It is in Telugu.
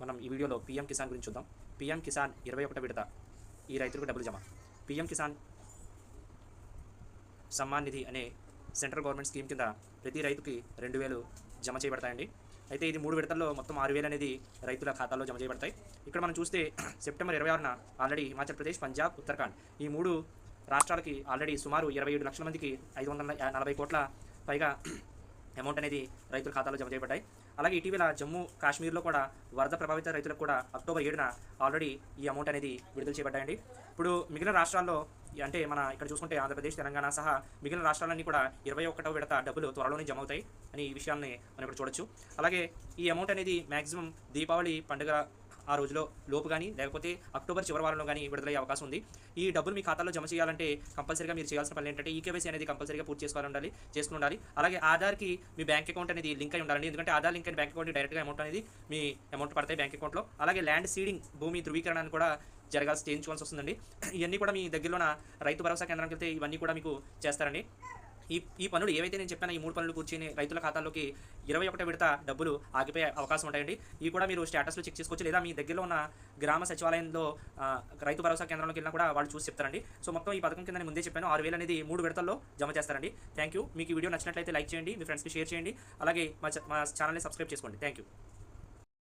మనం ఈ వీడియోలో పీఎం కిసాన్ గురించి చూద్దాం. పీఎం కిసాన్ ఇరవై ఒకటో విడత. ఈ రైతులకు డబ్బులు జమ. పీఎం కిసాన్ సమ్మాన్ నిధి అనే సెంట్రల్ గవర్నమెంట్ స్కీమ్ కింద ప్రతి రైతుకి రెండు వేలు జమ చేయబడతాయండి. అయితే ఇది మూడు విడతల్లో మొత్తం ఆరు వేలు అనేది రైతుల ఖాతాలో జమ చేయబడతాయి. ఇక్కడ మనం చూస్తే సెప్టెంబర్ ఇరవై ఆరున ఆల్రెడీ హిమాచల్ ప్రదేశ్ పంజాబ్ ఉత్తరాఖండ్ ఈ మూడు రాష్ట్రాలకి ఆల్రెడీ సుమారు ఇరవై ఏడు లక్షల మందికి ఐదు వందల నలభై కోట్ల పైగా అమౌంట్ అనేది రైతుల ఖాతాలో జమ చేయబడ్డాయి. అలాగే ఇటీవల జమ్మూ కాశ్మీర్లో కూడా వరద ప్రభావిత రైతులకు కూడా అక్టోబర్ ఏడున ఆల్రెడీ ఈ అమౌంట్ అనేది విడుదల చేయబడ్డాయండి. ఇప్పుడు మిగిలిన రాష్ట్రాల్లో అంటే మన ఇక్కడ చూసుకుంటే ఆంధ్రప్రదేశ్ తెలంగాణ సహా మిగిలిన రాష్ట్రాలన్నీ కూడా ఇరవై ఒకటవ విడత డబ్బులు త్వరలోనే జమ అవుతాయి అని ఈ విషయాన్ని మనం ఇక్కడ చూడొచ్చు. అలాగే ఈ అమౌంట్ అనేది మ్యాక్సిమం దీపావళి పండుగ ఆ రోజులో లోపు కానీ లేకపోతే అక్టోబర్ చివరి వారంలో కానీ విడుదలయ్యే అవకాశం ఉంది. ఈ డబ్బులు మీ ఖాతాలో జమ చేయాలంటే కంపల్సరీగా మీరు చేయాల్సిన పని ఏంటంటే ఈకేవైసీ అనేది కంపల్సరీగా పూర్తి చేసుకోవాలి ఉండాలి చేసుకుని ఉండాలి. అలాగే ఆధార్కి మీ బ్యాంక్ అకౌంట్ అనేది లింక్ అయి ఉండాలండి. ఎందుకంటే ఆధార్ లింక్ అయిన బ్యాంక్ అకౌంట్ డైరెక్ట్గా అమౌంట్ అనేది మీ అమౌంట్ పడతాయి బ్యాంక్ అకౌంట్లో. అలాగే ల్యాండ్ సీడింగ్ భూమి ధృవీకరణను కూడా జరగాల్సి చేయించుకోవాల్సి వస్తుందండి. ఇవన్నీ కూడా మీ దగ్గరలోన రైతు భరోసా కేంద్రానికి వెళ్తే ఇవన్నీ కూడా మీకు చేస్తారండి. ఈ ఈ పనులు ఏవైతే నేను చెప్పాను ఈ మూడు పనులు కూర్చొని రైతుల ఖాతాల్లోకి ఇరవై ఒకటి విడత డబ్బులు ఆగిపోయే అవకాశం ఉంటాయండి. ఇవి కూడా మీరు స్టేటస్లో చెక్ చేసుకోవచ్చు. లేదా మీ దగ్గరలో ఉన్న గ్రామ సచివాలయంలో రైతు భరోసా కేంద్రంలోకి వెళ్ళినా కూడా వాళ్ళు చూసి చెప్తారండి. సో మొత్తం ఈ పథకం కింద నేను ముందే చెప్పాను. ఆరు వేలు అనేది మూడు విడతల్లో జమ చేస్తారండి. థ్యాంక్ యూ మీకు ఈ వీడియో నచ్చినట్లయితే లైక్ చేయండి మీ ఫ్రెండ్స్కి షేర్ చేయండి. అలాగే మా మా ఛానల్ని సబ్స్క్రైబ్ చేసుకోండి. Thank you